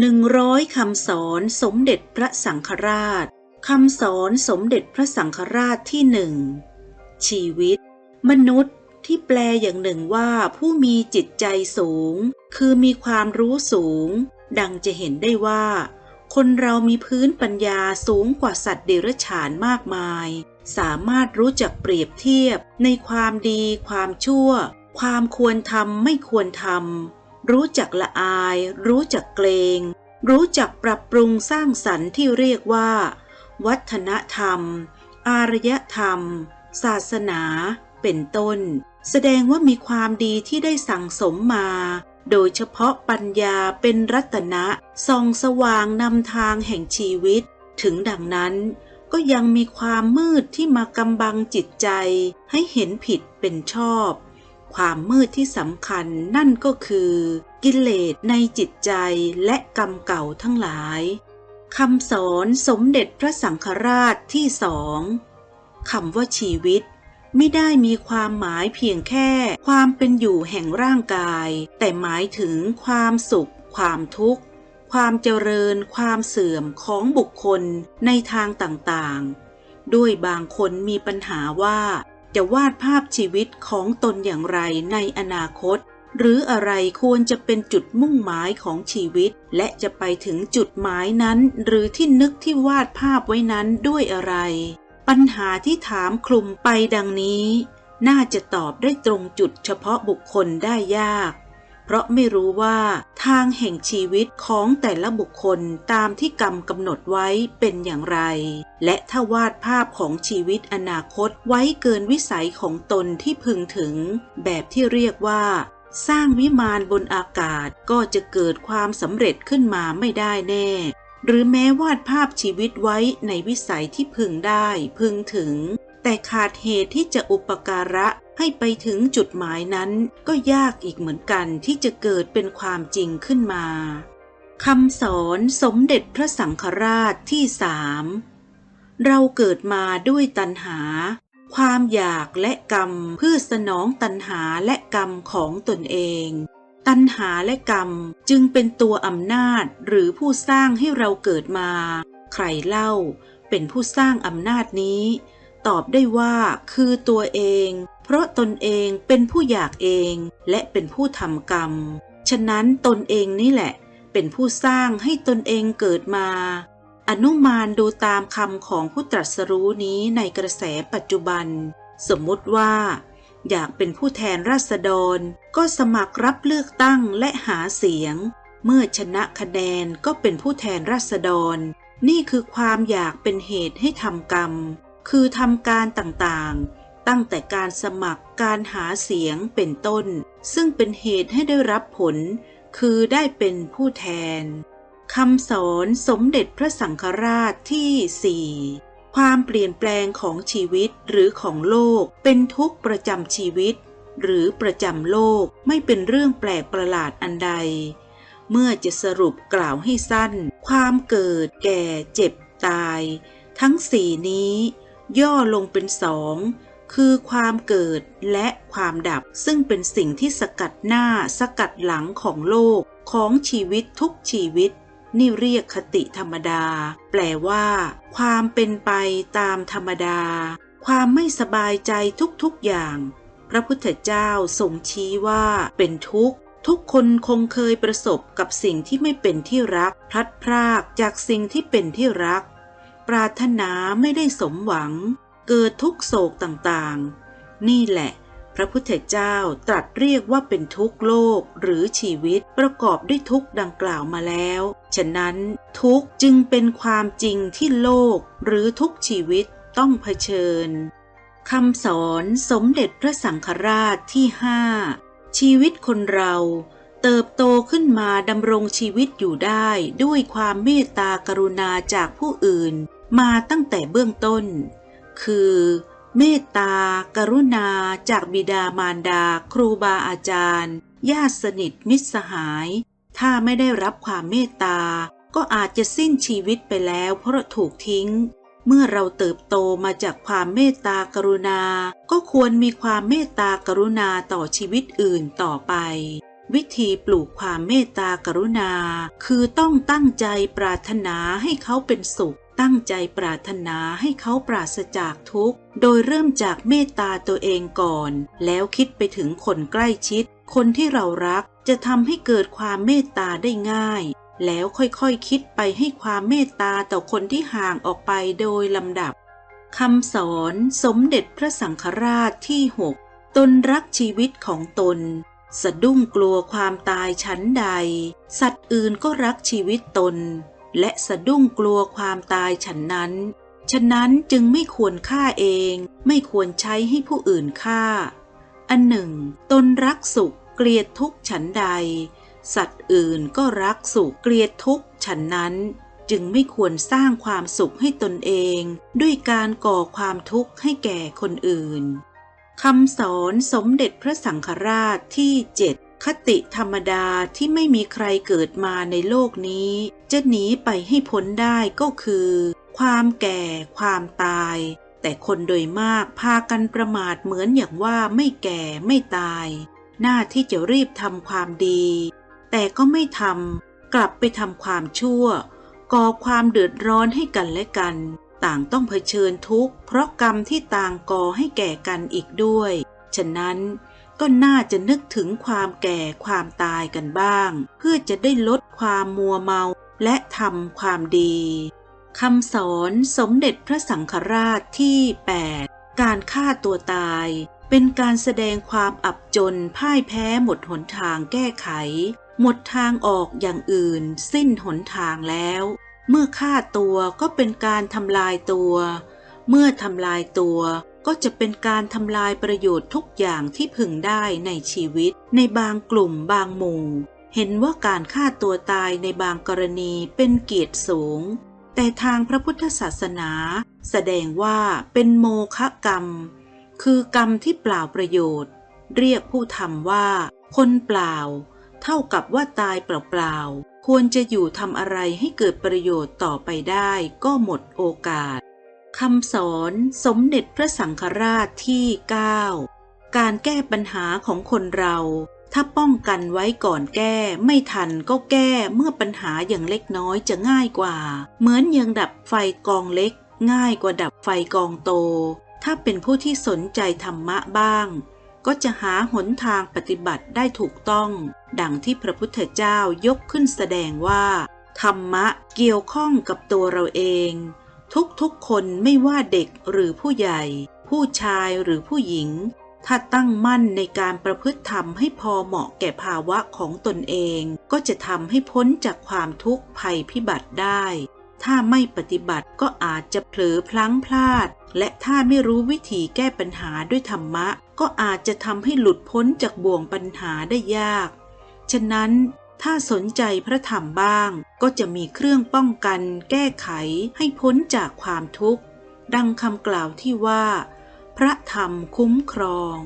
หนึ่งร้อยคำสอนสมเด็จพระสังฆราช คำสอนสมเด็จพระสังฆราชที่หนึ่ง ชีวิต มนุษย์ที่แปลอย่างหนึ่งว่าผู้มีจิตใจสูง คือมีความรู้สูง ดังจะเห็นได้ว่า คนเรามีพื้นปัญญาสูงกว่าสัตว์เดรัจฉานมากมาย สามารถรู้จักเปรียบเทียบในความดี ความชั่ว ความควรทำไม่ควรทำ รู้จักละอาย รู้จักเกรง รู้จักปรับปรุงสร้างสรรค์ที่เรียกว่า วัฒนธรรม อารยธรรม ศาสนา เป็นต้น แสดงว่ามีความดีที่ได้สั่งสมมา โดยเฉพาะปัญญาเป็นรัตนะส่องสว่างนำทางแห่งชีวิต ถึงดังนั้นก็ยังมีความมืดที่มากำบังจิตใจ ให้เห็นผิดเป็นชอบ ความมืดที่สำคัญนั่นก็คือ กิเลสในจิตใจและกรรมเก่าทั้งหลายคำสอนสมเด็จพระสังฆราชที่สองคำว่าชีวิต ไม่ได้มีความหมายเพียงแค่ ความเป็นอยู่แห่งร่างกาย แต่หมายถึงความสุข ความทุกข์ ความเจริญ ความเสื่อมของบุคคลในทางต่างๆ ด้วยบางคนมีปัญหาว่า จะวาดภาพชีวิตของตนอย่างไรในอนาคต หรืออะไรควรจะเป็นจุดมุ่งหมายของชีวิต และจะไปถึงจุดหมายนั้น หรือที่นึกที่วาดภาพไว้นั้นด้วยอะไร ปัญหาที่ถามคลุมไปดังนี้ น่าจะตอบได้ตรงจุดเฉพาะบุคคลได้ยาก ราะไม่รู้ว่า ทางแห่งชีวิตของแต่ละบุคคลตามที่กรรมกำหนดไว้เป็นอย่างไร และถ้าวาดภาพของชีวิตอนาคตไว้เกินวิสัยของตนที่พึงถึง แบบที่เรียกว่า สร้างวิมานบนอากาศก็จะเกิดความสำเร็จขึ้นมาไม่ได้แน่หรือแม้วาดภาพชีวิตไว้ในวิสัยที่พึงได้พึงถึง แต่ขาดเหตุที่จะอุปการะให้ไปถึงจุดหมายนั้น ก็ยากอีกเหมือนกันที่จะเกิดเป็นความจริงขึ้นมาคำสอนสมเด็จพระสังฆราชที่สามเราเกิดมาด้วยตัณหา ความอยากและกรรมเพื่อสนองตัณหาและกรรมของตนเอง ตัณหาและกรรมจึงเป็นตัวอำนาจหรือผู้สร้างให้เราเกิดมา ใครเล่าเป็นผู้สร้างอำนาจนี้ ตอบได้ว่าคือตัวเอง เพราะตนเองเป็นผู้อยากเองและเป็นผู้ทำกรรม ฉะนั้นตนเองนี่แหละ เป็นผู้สร้างให้ตนเองเกิดมา อนุมานดูตามคำของผู้ตรัสรู้นี้ในกระแสปัจจุบัน สมมติว่า อยากเป็นผู้แทนราษฎร ก็สมัครรับเลือกตั้งและหาเสียง เมื่อชนะคะแนนก็เป็นผู้แทนราษฎร นี่คือความอยากเป็นเหตุให้ทำกรรม คือทำการต่างๆ ตั้งแต่การสมัครการหาเสียงเป็นต้น ซึ่งเป็นเหตุให้ได้รับผล คือได้เป็นผู้แทนคำสอนสมเด็จพระสังฆราชที่สี่ความเปลี่ยนแปลงของชีวิตหรือของโลกเป็นทุกประจำชีวิต หรือประจำโลกไม่เป็นเรื่องแปลกประหลาดอันใด เมื่อจะสรุปกล่าวให้สั้น ความเกิดแก่เจ็บตาย ทั้งสี่นี้ ย่อลงเป็นสองคือความเกิดและความดับ ซึ่งเป็นสิ่งที่สกัดหน้าสกัดหลังของโลกของชีวิตทุกชีวิต นี่เรียกคติธรรมดา แปลว่า ความเป็นไปตามธรรมดา ความไม่สบายใจทุกๆอย่าง พระพุทธเจ้าทรงชี้ว่า เป็นทุกข์ ทุกคนคงเคยประสบกับสิ่งที่ไม่เป็นที่รัก พลัดพรากจากสิ่งที่เป็นที่รัก ปรารถนาไม่ได้สมหวัง เกิดทุกโศกต่างๆ นี่แหละ พระพุทธเจ้าตรัสเรียกว่าเป็นทุกโลกหรือชีวิตประกอบด้วยทุกดังกล่าวมาแล้ว ฉะนั้นทุกจึงเป็นความจริงที่โลกหรือทุกชีวิตต้องเผชิญคำสอนสมเด็จพระสังฆราชที่ห้าชีวิตคนเรา เติบโตขึ้นมาดำรงชีวิตอยู่ได้ด้วยความเมตตากรุณาจากผู้อื่น มาตั้งแต่เบื้องต้น คือเมตตา กรุณา จากบิดามารดา ครูบาอาจารย์ ญาติสนิทมิตรสหาย ถ้าไม่ได้รับความเมตตา ก็อาจจะสิ้นชีวิตไปแล้วเพราะถูกทิ้ง เมื่อเราเติบโตมาจากความเมตตากรุณา ก็ควรมีความเมตตากรุณาต่อชีวิตอื่นต่อไป วิธีปลูกความเมตตากรุณา คือต้องตั้งใจปรารถนาให้เขาเป็นสุข ตั้งใจปรารถนาให้เขาปราศจากทุกข์ โดยเริ่มจากเมตตาตัวเองก่อน แล้วคิดไปถึงคนใกล้ชิด คนที่เรารักจะทำให้เกิดความเมตตาได้ง่าย แล้วค่อยๆคคิดไปให้ความเมตตาต่อคนที่ห่างออกไปโดยลำดับคำสอนสมเด็จพระสังฆราชที่หกตนรักชีวิตของตน สะดุ้งกลัวความตายชั้นใด สัตว์อื่นก็รักชีวิตตน และสะดุ้งกลัวความตายฉันนั้น ฉะนั้นจึงไม่ควรฆ่าเอง ไม่ควรใช้ให้ผู้อื่นฆ่า อันหนึ่ง ตนรักสุขเกลียดทุกข์ฉันใด สัตว์อื่นก็รักสุขเกลียดทุกข์ฉันนั้นจึงไม่ควรสร้างความสุขให้ตนเอง ด้วยการก่อความทุกข์ให้แก่คนอื่น คำสอนสมเด็จพระสังฆราชที่เจ็ดคติธรรมดาที่ไม่มีใครเกิดมาในโลกนี้ จะหนีไปให้พ้นได้ก็คือ ความแก่ ความตาย แต่คนโดยมากพากันประมาทเหมือนอย่างว่าไม่แก่ไม่ตาย หน้าที่จะรีบทำความดี แต่ก็ไม่ทำกลับไปทำความชั่ว ก่อความเดือดร้อนให้กันและกัน ต่างต้องเผชิญทุกข์เพราะกรรมที่ต่างก่อให้แก่กันอีกด้วย ฉะนั้นก็น่าจะนึกถึงความแก่ความตายกันบ้าง เพื่อจะได้ลดความมัวเมาและทำความดีคำสอนสมเด็จพระสังฆราชที่ 8 การฆ่าตัวตาย เป็นการแสดงความอับจนพ่ายแพ้หมดหนทางแก้ไข หมดทางออกอย่างอื่น สิ้นหนทางแล้ว เมื่อฆ่าตัวก็เป็นการทำลายตัว เมื่อทำลายตัวก็จะเป็นการทำลายประโยชน์ทุกอย่างที่พึงได้ในชีวิต ในบางกลุ่มบางหมู่ เห็นว่าการฆ่าตัวตายในบางกรณีเป็นเกียรติสูง แต่ทางพระพุทธศาสนา แสดงว่าเป็นโมฆะกรรม คือกรรมที่เปล่าประโยชน์ เรียกผู้ทำว่า คนเปล่า เท่ากับว่าตายเปล่าๆ ควรจะอยู่ทำอะไรให้เกิดประโยชน์ต่อไปได้ก็หมดโอกาสคำสอนสมเด็จพระสังฆราชที่ 9 การแก้ปัญหาของคนเรา ถ้าป้องกันไว้ก่อนแก้ ไม่ทันก็แก้เมื่อปัญหาอย่างเล็กน้อยจะง่ายกว่า เหมือนยังดับไฟกองเล็ก ง่ายกว่าดับไฟกองโต ถ้าเป็นผู้ที่สนใจธรรมะบ้าง ก็จะหาหนทางปฏิบัติได้ถูกต้อง ดังที่พระพุทธเจ้ายกขึ้นแสดงว่า ธรรมะเกี่ยวข้องกับตัวเราเอง ทุกๆคนไม่ว่าเด็กหรือผู้ใหญ่ ผู้ชายหรือผู้หญิง ถ้าตั้งมั่นในการประพฤติธรรมให้พอเหมาะแก่ภาวะของตนเอง ก็จะทำให้พ้นจากความทุกข์ภัยพิบัติได้ ถ้าไม่ปฏิบัติก็อาจจะเผลอพลั้งพลาด และถ้าไม่รู้วิธีแก้ปัญหาด้วยธรรมะ ก็อาจจะทำให้หลุดพ้นจากบ่วงปัญหาได้ยาก ฉะนั้นถ้าสนใจพระธรรมบ้าง ก็จะมีเครื่องป้องกัน แก้ไขให้พ้นจากความทุกข์ ดังคำกล่าวที่ว่า พระธรรมคุ้มครอง